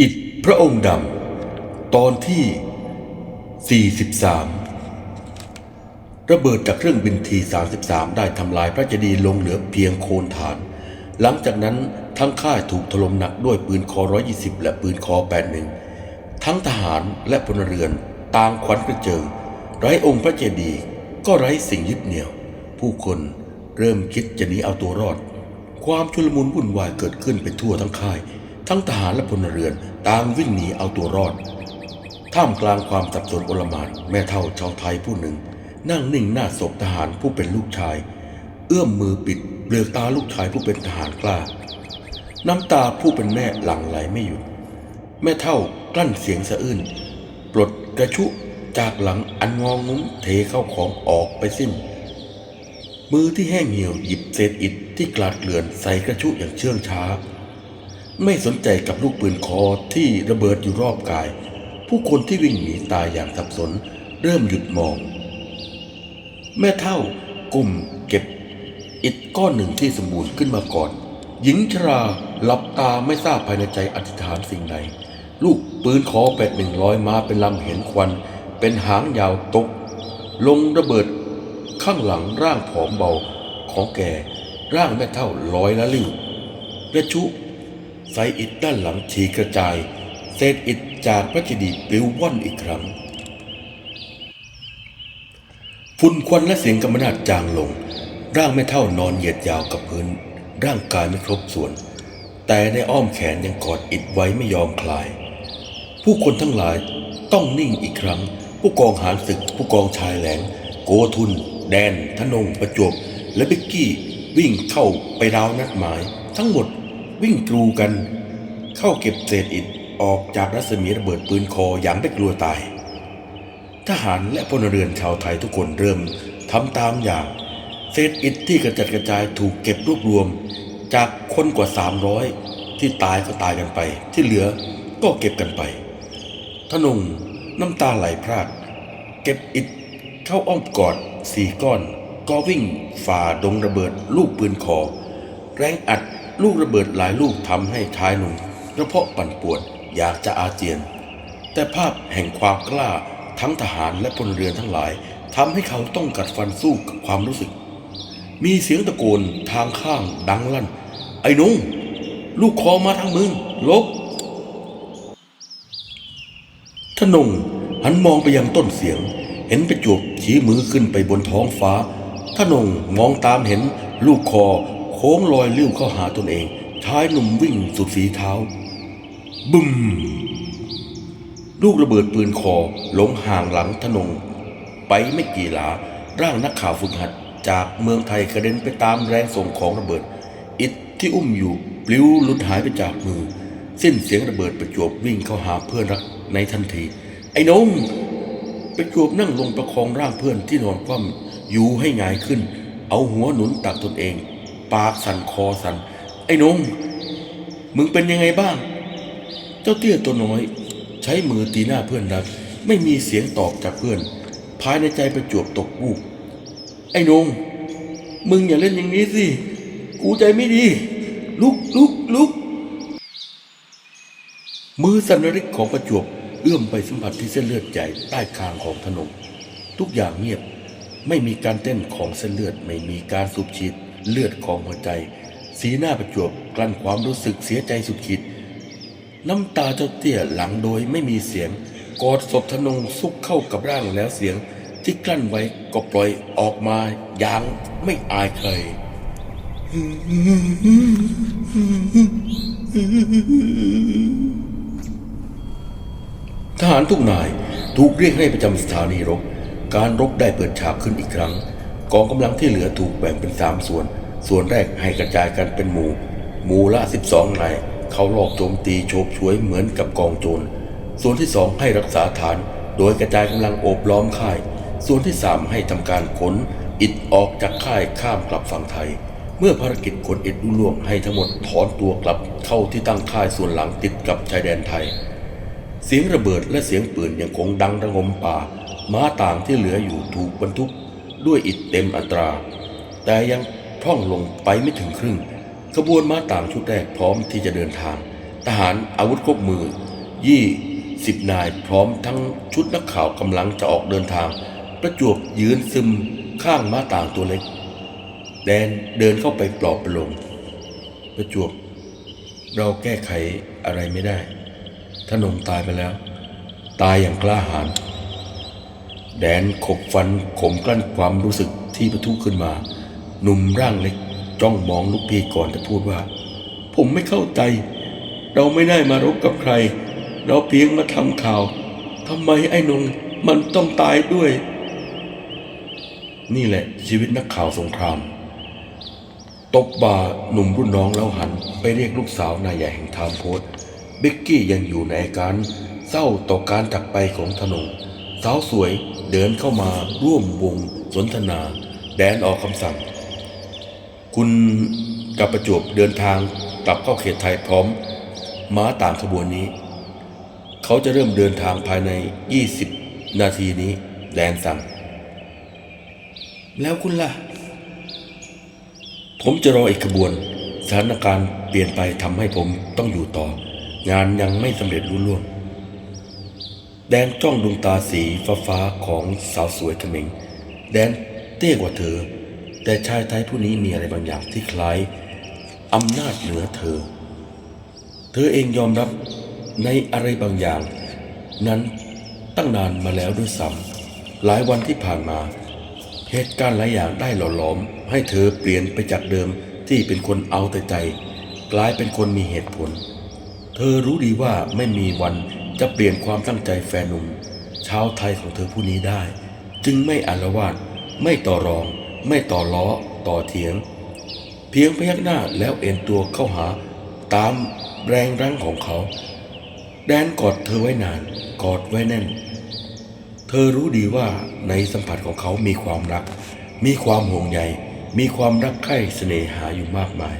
อิฐพระองค์ดำ ตอนที่ 43 ระเบิดจากเครื่องบินที33 ได้ทำลายพระเจดีย์ลงเหลือเพียงโคนฐาน หลังจากนั้นทั้งค่ายถูกถล่มหนักด้วยปืนคอ 120 และปืนคอ 81 ทั้งทหารและพลเรือนต่างขวัญกระเจิง ไร้องค์พระเจดีย์ก็ไร้สิ่งยึดเหนี่ยว ผู้คนเริ่มคิดจะหนีเอาตัวรอด ความชุลมุนวุ่นวายเกิดขึ้นไปทั่วทั้งค่าย ทั้งทหารและพลเรือนต่างวิ่งหนีเอาตัวรอด ท่ามกลางความสับสนโอลหมานแม่เท่าชาวไทยผู้หนึ่ง นั่งนิ่งหน้าศพทหารผู้เป็นลูกชาย เอื้อมมือปิดเปลือกตาลูกชายผู้เป็นทหารกล้า น้ำตาผู้เป็นแม่หลั่งไหลไม่หยุด แม่เท่ากลั้นเสียงสะอื้นปลดกระชุจากหลังอันงองงุ้มเทเข้าของออกไปสิ้น มือที่แห้งเหี่ยวหยิบเศษอิฐที่กลาดเกลื่อนใส่กระชุอย่างเชื่องช้า ไม่สนใจกับลูกปืนคอที่ระเบิดอยู่รอบกาย ผู้คนที่วิ่งหนีตายอย่างสับสน เริ่มหยุดมอง แม่เท่ากุ่มเก็บ อิฐก้อนหนึ่งที่สมบูรณ์ขึ้นมาก่อน หญิงชราหลับตาไม่ทราบภายในใจอธิษฐานสิ่งใดลูกปืนขอแปดหนึ่งร้อยมาเป็นลำเห็นควัน เป็นหางยาวตก ลงระเบิดข้างหลังร่างผอมเบาของแกร่างแม่เท่าลอยละลิ้วกระชุ ใส่อิฐด้านหลังฉีกระจาย เศษอิฐจากพระเจดีย์ปลิวว่อนอีกครั้ง ฝุ่นควันและเสียงกำมนาดจางลง ร่างไม่เท่านอนเหยียดยาวกับพื้น ร่างกายไม่ครบส่วน แต่ในอ้อมแขนยังกอดอิดไว้ไม่ยอมคลาย ผู้คนทั้งหลายต้องนิ่งอีกครั้ง ผู้กองหารศึก ผู้กองชายแหลง โกทุน แดน ทนง ประจวบ และเบกกี้วิ่งเข้าไปราวนัดหมาย ทั้งหมด วิ่งกรูกัน เข้าเก็บเศษอิฐออกจากรัศมีระเบิดปืนคออย่างไม่กลัวตาย ทหารและพลเรือนชาวไทยทุกคนเริ่มทำตามอย่าง เศษอิฐที่กระจัดกระจายถูกเก็บรวบรวม จากคนกว่า 300 ที่ตายก็ตายกันไป ที่เหลือก็เก็บกันไปทนงน้ำตาไหลพรากเก็บอิฐเข้าอ้อมกอดสี่ก้อน ก็วิ่งฝ่าดงระเบิดลูกปืนคอ แรงอัด ลูกระเบิดหลายลูกทำให้ชายหนุ่มกระเพาะปั่นปวดอยากจะอาเจียน แต่ภาพแห่งความกล้าทั้งทหารและพลเรือนทั้งหลายทำให้เขาต้องกัดฟันสู้กับความรู้สึก มีเสียงตะโกนทางข้างดังลั่น ไอ้หนุ่งลูกคอมาทางมึงลบทนงหันมองไปยังต้นเสียง เห็นประจวบชี้มือขึ้นไปบนท้องฟ้าทนงมองตามเห็นลูกคอ โค้งลอยลิ้วเข้าหาตนเอง ชายหนุ่มวิ่งสุดฝีเท้า บึ้ม ลูกระเบิดปืนคอหลงห่างหลังทนงไปไม่กี่หลา ร่างนักข่าวฝึกหัดจากเมืองไทยกระเด็นไปตามแรงส่งของระเบิด อิฐที่อุ้มอยู่ปลิวหลุดหายไปจากมือ สิ้นเสียงระเบิดประจวบวิ่งเข้าหาเพื่อนรักในทันที ไอ้นงประจวบนั่งลงประคองร่างเพื่อนที่นอนคว่ำอยู่ให้หงายขึ้น เอาหัวหนุนตักตนเอง ปากสั่นคอสั่นไอ้นงมึงเป็นยังไงบ้าง เจ้าเตี้ยตัวน้อย ใช้มือตีหน้าเพื่อนรักไม่มีเสียงตอบจากเพื่อน ภายในใจประจวบตกวูบไอ้นงมึงอย่าเล่นอย่างนี้สิกูใจไม่ดี ลุกลุกลุกมือสันริกของประจวบเอื้อมไปสัมผัสที่เส้นเลือดใหญ่ใต้คางของธนงทุกอย่างเงียบ ไม่มีการเต้นของเส้นเลือดไม่มีการสูบฉีด เลือดของหัวใจ สีหน้าประจวบกลั้นความรู้สึกเสียใจสุดขีดน้ำตาเจ้าเตี้ยหลังโดยไม่มีเสียง กอดศพธนงซุกเข้ากับร่างแล้วเสียง ที่กลั้นไว้ก็ปล่อยออกมาอย่างไม่อายใครทหารทุกนายถูกเรียกให้ประจำสถานีรบ การรบได้เปิดฉากขึ้นอีกครั้ง กองกำลังที่เหลือถูกแบ่งเป็นสามส่วน ส่วนแรกให้กระจายกันเป็นหมู่ หมู่ละ12นายเขาลอบโจมตีโฉบฉวยเหมือนกับกองโจร ส่วนที่สองให้รักษาฐาน โดยกระจายกำลังโอบล้อมค่าย ส่วนที่สามให้ทำการขนอิฐออกจากค่ายข้ามกลับฝั่งไทย เมื่อภารกิจขนอิฐลุล่วงให้ทั้งหมดถอนตัวกลับเข้าที่ตั้งค่ายส่วนหลังติดกับชายแดนไทย เสียงระเบิดและเสียงปืนยังคงดังระงมป่า ม้าต่างที่เหลืออยู่ถูกบรรทุกด้วยอิฐเต็มอัตรา แต่ยัง พร่องลงไปไม่ถึงครึ่ง ขบวนม้าต่างชุดแรกพร้อมที่จะเดินทาง ทหารอาวุธครบมือ ยี่สิบนายพร้อมทั้งชุดนักข่าวกำลังจะออกเดินทาง ประจวบยืนซึมข้างม้าต่างตัวเล็ก แดนเดินเข้าไปปลอบประโลมประจวบ เราแก้ไขอะไรไม่ได้ถ้านงตายไปแล้ว ตายอย่างกล้าหาญแดนขบฟันข่มกลั้นความรู้สึกที่ประทุขึ้นมา หนุ่มร่างเล็กจ้องมองลูกพี่ก่อนจะพูดว่า ผมไม่เข้าใจ เราไม่ได้มารบกับใคร เราเพียงมาทำข่าวทำไมไอ้นงมันต้องตายด้วย นี่แหละชีวิตนักข่าวสงคราม ตบบ่าหนุ่มรุ่นน้องแล้วหันไปเรียกลูกสาวนายใหญ่แห่งไทม์โพสต์เบกกี้ยังอยู่ในอาการเศร้าต่อการจากไปของธนงสาวสวยเดินเข้ามาร่วมวงสนทนา แดนออกคำสั่ง คุณกับประจวบเดินทางกลับเข้าเขตไทยพร้อม ม้าตางขบวนนี้ เขาจะเริ่มเดินทางภายใน 20 นาทีนี้แดนสั่ง แล้วคุณล่ะ ผมจะรออีกขบวน สถานการณ์เปลี่ยนไปทำให้ผมต้องอยู่ต่อ งานยังไม่สำเร็จรุ่ล่วง แดนจ้องดวงตาสีฟ้าฟ้าๆของสาวสวยเขมิง แดนเตี้ยกว่าเธอ แต่ชายไทยผู้นี้มีอะไรบางอย่างที่คล้ายอำนาจเหนือเธอ เธอเองยอมรับในอะไรบางอย่าง นั้นตั้งนานมาแล้วด้วยซ้ำหลายวันที่ผ่านมา เหตุการณ์หลายอย่างได้หล่อหลอม ให้เธอเปลี่ยนไปจากเดิมที่เป็นคนเอาแต่ใจ กลายเป็นคนมีเหตุผล เธอรู้ดีว่าไม่มีวันจะเปลี่ยนความตั้งใจแฟนหนุ่มชาวไทยของเธอผู้นี้ได้ จึงไม่อารวาสไม่ต่อรอง ไม่ต่อล้อต่อเถียง เพียงพยักหน้าแล้วเอ็นตัวเข้าหาตามแรงรั้งของเขา แดนกอดเธอไว้นานกอดไว้แน่น เธอรู้ดีว่าในสัมผัสของเขามีความรัก มีความห่วงใยมีความรักใคร่เสน่หาอยู่มากมาย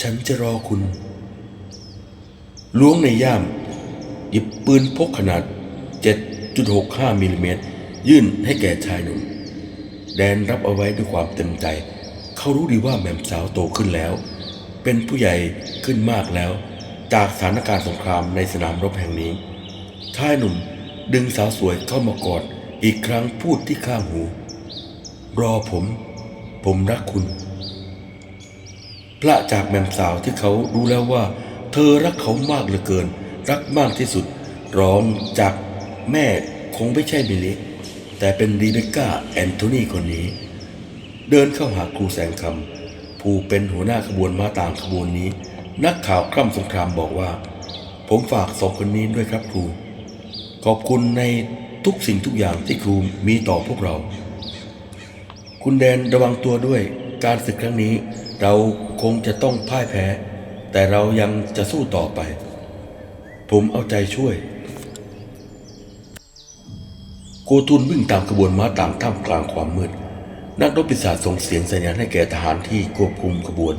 ฉันจะรอคุณ ล้วงในย่าม หยิบปืนพกขนาด 7.65มิลลิเมตรยื่นให้แก่ชายหนุ่ม แดนรับเอาไว้ด้วยความเต็มใจ เขารู้ดีว่าแหม่มสาวโตขึ้นแล้ว เป็นผู้ใหญ่ขึ้นมากแล้ว จากสถานการณ์สงครามในสนามรบแห่งนี้ชายหนุ่มดึงสาวสวยเข้ามากอดอีกครั้งพูดที่ข้างหู รอผม ผมรักคุณ พระจากแม่มสาวที่เขารู้แล้วว่า เธอรักเขามากเหลือเกิน รักมากที่สุด ร้องจากแม่คงไม่ใช่มิลลิ แต่เป็นรีเบคก้าแอนโทนีคนนี้ เดินเข้าหาครูแสงคำผู้เป็นหัวหน้าขบวนม้าต่างขบวนนี้ นักข่าวคร่ำสงครามบอกว่า ผมฝากสองคนนี้ด้วยครับครู ขอบคุณในทุกสิ่งทุกอย่างที่ครูมีต่อพวกเรา คุณแดนระวังตัวด้วยการศึกครั้งนี้ เราคงจะต้องพ่ายแพ้ แต่เรายังจะสู้ต่อไป ผมเอาใจช่วย โกทุนวิ่งตามขบวนม้าต่างท่ามกลางความมืด นักรบปีศาจส่งเสียงสัญญาณให้แก่ทหารที่ควบคุมขบวน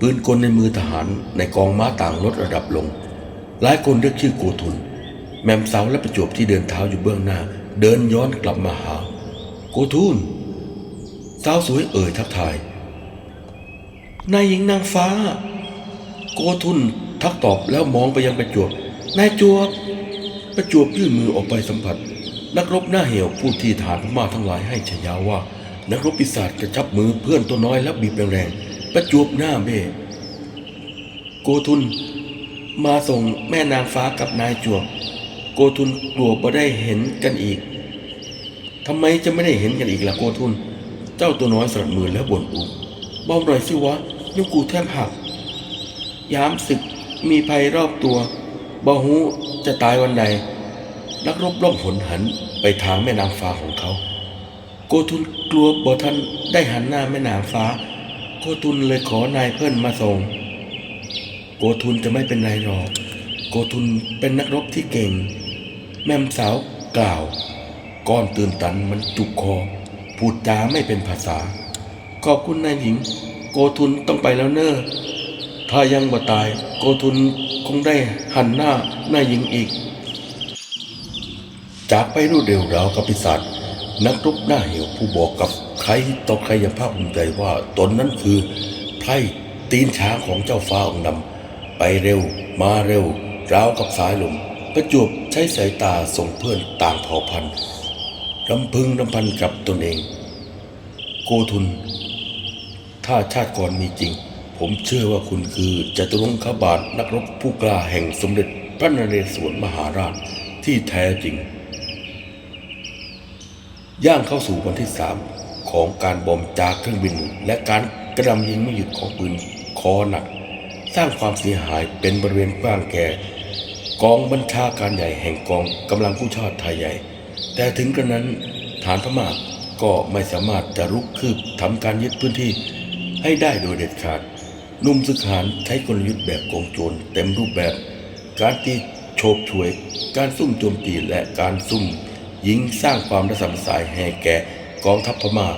ปืนกลในมือทหารในกองม้าต่างลดระดับลง หลายคนเรียกชื่อโกทุน แมมสาวและประจวบที่เดินเท้าอยู่เบื้องหน้า เดินย้อนกลับมาหา โกทุนสาวสวยเอ่ยทักทายนายหญิงนางฟ้า โกทุนทักตอบแล้วมองไปยังประจวบนายจวบประจวบยื่นมือออกไปสัมผัส นักรบหน้าเหี่ยวผู้ที่ฐานพม่าทั้งหลายให้ฉยาว่า นักรบปีศาจกระชับมือเพื่อนตัวน้อยแล้วบีบแรงๆประจวบหน้าเบ้โกทุนมาส่งแม่นางฟ้ากับนายจวบ โกทุนกลัวบ่ได้เห็นกันอีกทำไมจะไม่ได้เห็นกันอีกล่ะโกทุน เจ้าตัวน้อยสลัดมือแล้วบ่นอุบเบาหน่อยสิวะนิ้วกูแทบหัก ยามศึกมีภัยรอบตัวบ่ฮู้จะตายวันใด นักรบล่องหนหันไปทางแม่นางฟ้าของเขา โกทุนกลัวบ่ทันได้หันหน้าแม่นางฟ้า โกทุนเลยขอนายเพื่อนมาส่ง โกทุนจะไม่เป็นไรหรอก โกทุนเป็นนักรบที่เก่ง แม่มสาวกล่าว ก้อนตื่นตันมันจุกคอ พูดจาไม่เป็นภาษา ขอบคุณนายหญิง โกทุนต้องไปแล้วเนอ้อถ้ายังบ่ตาย โกทุนคงได้หันหน้านายหญิงอีก จากไปรวดเร็วราวกับปีศาจนักรบหน้าเหี่ยวผู้บอกกับใครต่อใครอย่างภาคภูมิใจว่าตนนั้นคือไพร่ตีนช้างของเจ้าฟ้าองค์ดำไปเร็ว มาเร็วราวกับสายลมประจวบใช้สายตาส่งเพื่อนต่างเผ่าพันธุ์ลำพึงลำพันกับตนเอง โกทุน ถ้าชาติก่อนมีจริง ผมเชื่อว่าคุณคือจตุรงคบาทนักรบผู้กล้าแห่งสมเด็จพระนเรศวรมหาราชที่แท้จริง ย่างเข้าสู่วันที่สามของการบอมจากเครื่องบิน และการกระหนำยิงไม่หยุดของปืนคอหนัก สร้างความเสียหายเป็นบริเวณกว้างแก่ กองบัญชาการใหญ่แห่งกองกำลังผู้ชาติไทยใหญ่ แต่ถึงกระนั้นฐานพม่าก็ไม่สามารถจะรุกคืบทำการยึดพื้นที่ให้ได้โดยเด็ดขาดนุ่มสุขานใช้กลยุทธ์แบบกองโจรเต็มรูปแบบ การตีโฉบฉวย การซุ่มโจมตีและการซุ่ม ยิงสร้างความระสำสายแห่แก่กองทัพพม่า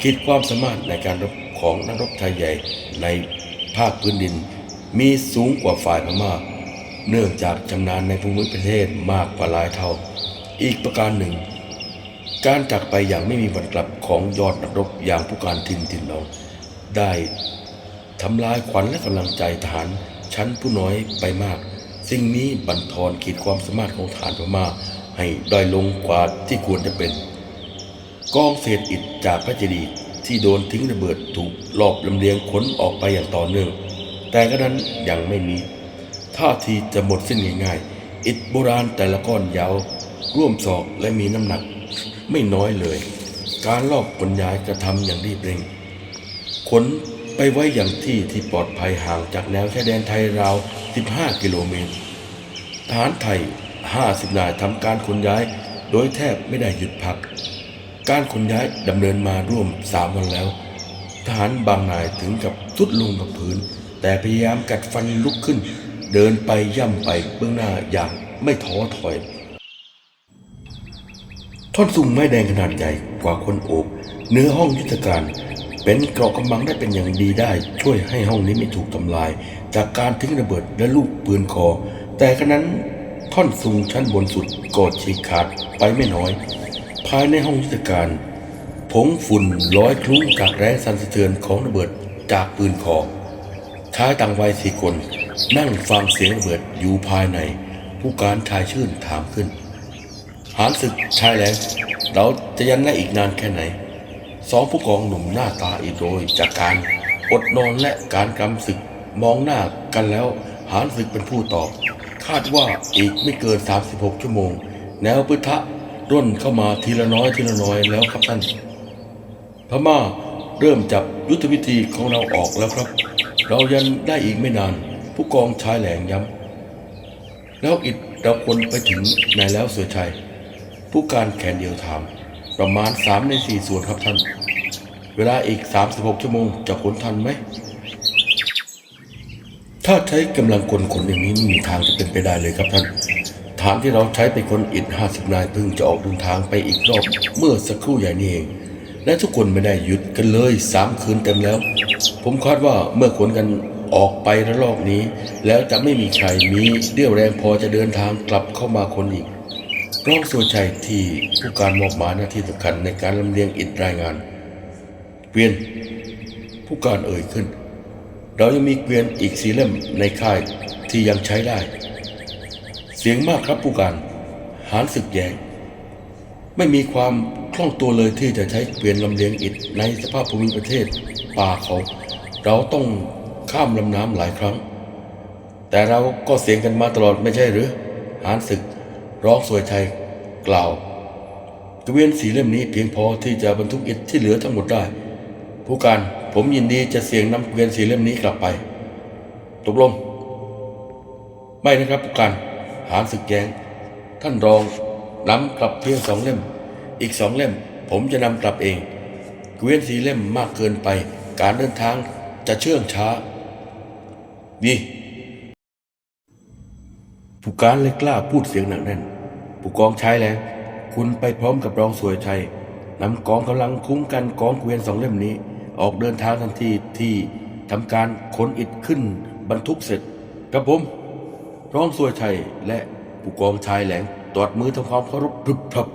ขีดความสามารถในการรบของนักรบไทยใหญ่ในภาคพื้นดิน มีสูงกว่าฝ่ายพม่า เนื่องจากชำนาญในภูมิประเทศมากกว่าหลายเท่า อีกประการหนึ่ง การจากไปอย่างไม่มีวันกลับของยอดนักรบอย่างผู้การทินทินเราได้ทำลายขวัญและกำลังใจทหารชั้นผู้น้อยไปมาก สิ่งนี้บั่นทอนขีดความสามารถของทหารพม่า ให้ด้อยลงกว่าที่ควรจะเป็น กองเศษอิฐจากพระเจดีย์ที่โดนทิ้งระเบิดถูกลอบลำเลียงขนออกไปอย่างต่อเนื่อง แต่ก็นั้นยังไม่มีท่าทีจะหมดสิ้นง่ายๆ อิฐโบราณแต่ละก้อนยาวร่วมศอกและมีน้ำหนัก ไม่น้อยเลย การลอบขนย้ายกระทำอย่างรีบเร่งขนไปไว้อย่างที่ที่ปลอดภัยห่างจากแนวชายแดนไทยราว 15 กิโลเมตรทหารไทย 50นายทำการขนย้าย โดยแทบไม่ได้หยุดพัก การขนย้ายดำเนินมาร่วม3วันแล้ว ทหารบางนายถึงกับทุดลงกับพื้น แต่พยายามกัดฟันลุกขึ้น เดินไปย่ำไปเบื้องหน้าอย่างไม่ท้อถอย ท่อนซุงไม้แดงขนาดใหญ่กว่าคนโอบเนื้อห้องยุทธการเป็นเกราะกำบังได้เป็นอย่างดีได้ ช่วยให้ห้องนี้ไม่ถูกทำลาย จากการทิ้งระเบิดและลูกปืนคอ แต่กระนั้น ท่อนซุงชั้นบนสุดก็ฉีกขาดไปไม่น้อย ภายในห้องยุทธการ ผงฝุ่นลอยคลุ้งจากแรงสั่นสะเทือนของระเบิดจากปืนคอชายต่างวัยสี่คน นั่งฟังเสียงระเบิดอยู่ภายใน ผู้การชายชื่นถามขึ้น หานศึกชายแหลงเราจะยันได้อีกนานแค่ไหน สองผู้กองหนุ่มหน้าตาอิดโรยจากการอดนอนและการกำศึกมองหน้ากันแล้วหานศึกเป็นผู้ตอบาดว่าอีกไม่เกิน 36 ชั่วโมง แนวพุทธะร่นเข้ามาทีละน้อยทีละน้อยแล้วครับท่าน พม่าเริ่มจับยุทธวิธีของเราออกแล้วครับ เรายันได้อีกไม่นาน ผู้กองชายแหลงย้ำ แล้วอิดเราควรไปถึงไหนแล้วเสือชัย ผู้การแขนเดียวถาม ประมาณสามในสี่ส่วนครับท่าน เวลาอีก 36 ชั่วโมงจะขนทันไหม ถ้าใช้กำลังคนขนอย่างนี้ไม่มีทางจะเป็นไปได้เลยครับท่าน ฐานที่เราใช้เป็นคนอิด50นายเพิ่งจะออกเดินทางไปอีกรอบเมื่อสักครู่ใหญ่นี้เอง และทุกคนไม่ได้หยุดกันเลยสามคืนเต็มแล้ว ผมคาดว่าเมื่อขนกันออกไประลอกนี้ แล้วจะไม่มีใครมีเรี่ยวแรงพอจะเดินทางกลับเข้ามาคนอีกกล้องสุวชัยที่ผู้การมอบหมายหน้าที่สำคัญในการลำเลียงอิฐรายงาน เวียน ผู้การเอ่ยขึ้น เรายังมีเกวียนอีกสีเล่มในค่ายที่ยังใช้ได้ เสียงมากครับผู้การหานศึกแยงไม่มีความคล่องตัวเลยที่จะใช้เกวียนลำเลียงอิฐในสภาพภูมิประเทศป่าเขา เราต้องข้ามลำน้ำหลายครั้ง แต่เราก็เสียงกันมาตลอดไม่ใช่หรือ หานศึกร้องสวยชัยกล่าวเกวียนสีเล่มนี้เพียงพอที่จะบรรทุกอิฐที่เหลือทั้งหมดได้ ผู้การ ผมยินดีจะเสี่ยงนำเกวียนสีเล่มนี้กลับไป ตกลง ไม่นะครับผู้การหานศึกแยงท่านรองนำกลับเพียงสองเล่ม อีกสองเล่ม ผมจะนำกลับเอง เกวียนสีเล่มมากเกินไป การเดินทางจะเชื่องช้า ดีผู้การเลยกล้าพูดเสียงหนักแน่น ผู้กองใช้แล้ว คุณไปพร้อมกับรองสวยชัยนำกองกำลังคุ้มกันกองเกวียนสองเล่มนี้ ออกเดินทางทันทีที่ทำการขนอิฐขึ้นบรรทุกเสร็จกับผมร้องสวยชัยและผู้กองชายแหลงตอดมือทำความเคารพพรึบพรับ